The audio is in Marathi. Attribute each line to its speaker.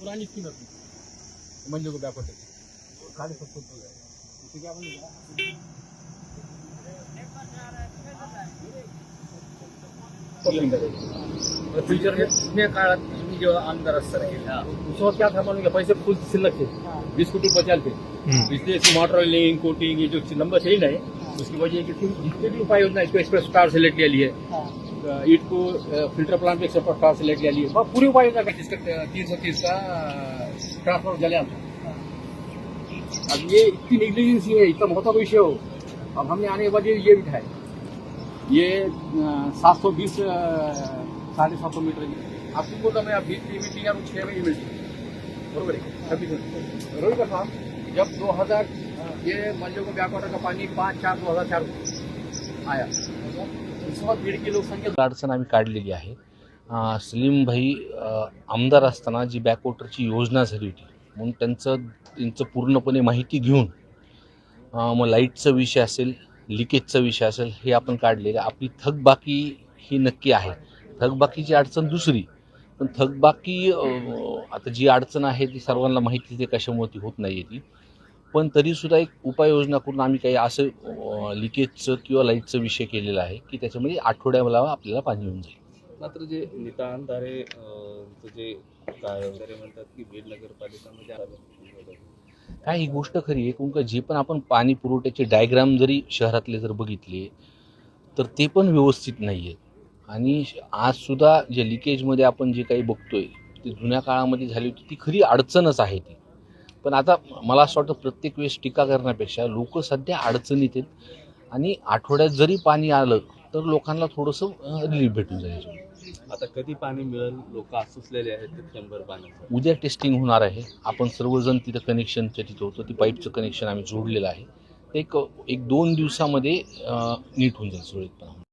Speaker 1: पुरानी स्कीम अपनी मंजू को बैकवर्ड साढ़े सत्तर सौ है इसे क्या बोलेगा फ्युचर में काळात तुम्ही जेव्हा आमदार असताना उसमें क्या था मालूम क्या पैसे फुल सिलक थे. बीस कोटी पचास थे. इसलिए इसकी मोटर लिंक कोटिंग ये जो नंबर सही नहीं उसकी वजह जितने भी उपाय योजना इसको एक्सप्रेस स्टार सेलेक्ट ले लिए ईट को फ़िल्टर प्लांट पे एक्सप्रेस स्टार सेलेक्ट ले वह पूरी उपाय योजना का जिसका तीन सौ तीस का ट्रांसफ़र जले अब ये इतनी निग्लिजेंसी है इतना बहुत विषय हो। अब हमने आने के बाद ये ये बिठाए ये सात सौ बीस साढ़े सात सौ मीटर की। अब तुमको तो मैं बीस मीटिंग या छः में ही मिलती बरोबर है? छब्बीस रोहित का साहब जब दो हज़ार ये मंजू को बैकवाटर का पानी पाँच चार दो हज़ार चार आया। इस
Speaker 2: अडचण आम्ही काढलेली आहे. सलीम भाई आमदार असताना जी बॅकवॉटरची योजना झाली होती म्हणून त्यांचं त्यांचं पूर्णपणे माहिती घेऊन मग लाईटचा विषय असेल लिकेजचा विषय असेल हे आपण काढलेलं आहे. आपली थकबाकी ही नक्की आहे. थकबाकीची अडचण दुसरी पण थकबाकी आता जी अडचण आहे ती सर्वांना माहिती ते कशामुळे ती होत नाही आहे ती. पण तरीसुद्धा एक उपाययोजना करून आम्ही काही असं लिकेजचं किंवा लाईटचं विषय केलेला आहे की त्याच्यामध्ये आठवड्याला आपल्याला पाणी येऊन जाईल.
Speaker 3: मात्र जे नितांतारे जे काय वगैरे म्हणतात की बीड नगरपालिकामध्ये आलं.
Speaker 2: काय ही गोष्ट खरी आहे. कारण का जे पण आपण पाणी पुरवठ्याचे डायग्राम जरी शहरातले जर बघितले तर ते पण व्यवस्थित नाही आहेत आणि आजसुद्धा जे लिकेजमध्ये आपण जे काही बघतोय ते जुन्या काळामध्ये झाली होती ती खरी अडचणच आहे ती. पण आता मला असं वाटतं प्रत्येक वेळेस टीका करण्यापेक्षा लोक सध्या अडचणीत आहेत. आणि आठवड्यात जरी पाणी आलं तर लोकांना थोडंसं रिलीफ भेटून जाईल. याच्यामध्ये.
Speaker 3: आता कधी पाणी मिळेल? लोक असुसलेले आहेत थेंबर पाण्याचं.
Speaker 2: उद्या टेस्टिंग होणार आहे. आपण सर्वजण तिथं कनेक्शनच्या तिथं होतं. ती पाईपचं कनेक्शन आम्ही जोडलेलं आहे. ते एक एक दोन दिवसामध्ये नीट होऊन जाईल सुरळीतपणा.